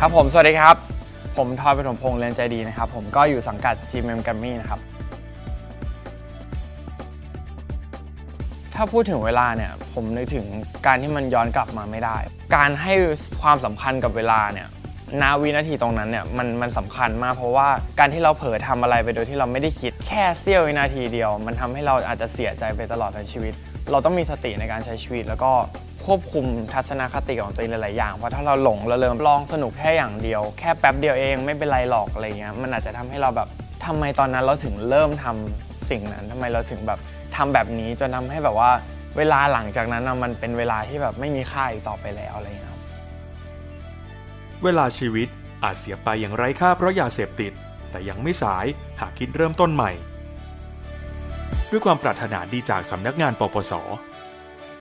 ครับผม สวัสดีครับ ผมทอยปฐมพงษ์เรียนใจดีนะครับ ผมก็อยู่สังกัด GMM g a m m y นะครับ ถ้าพูดถึงเวลาเนี่ย ผมนึกถึงการที่มันย้อนกลับมาไม่ได้ การให้ความสำคัญกับเวลาเนี่ยณวินาทีตรงนั้นเนี่ยมันมันสำคัญมากเพราะว่าการที่เราเผลอทำอะไรไปโดยที่เราไม่ได้คิดแค่เสี้ยววินาทีเดียว มันทำให้เราอาจจะเสียใจไปตลอดทั้งชีวิต เราต้องมีสติในการใช้ชีวิตแล้วก็ ควบคุมทัศนคติของตัวเองหลาย ๆ อย่าง เพราะถ้าเราหลงเราเริ่มลองสนุกแค่อย่างเดียว แค่แป๊บเดียวเองไม่เป็นไรหรอกอะไรเงี้ย มันอาจจะทำให้เราแบบทำไมตอนนั้นเราถึงเริ่มทำสิ่งนั้นทำไมเราถึงแบบทำแบบนี้จนทำให้แบบว่าเวลาหลังจากนั้นน่ะมันเป็นเวลาที่แบบไม่มีค่าอีกต่อไปแล้วอะไรเงี้ยครับเวลาชีวิตอาจเสียไปอย่างไร้ค่าเพราะยาเสพติด แต่ยังไม่สายหากคิดเริ่มต้นใหม่ ด้วยความปรารถนาดีจากสำนักงานปปส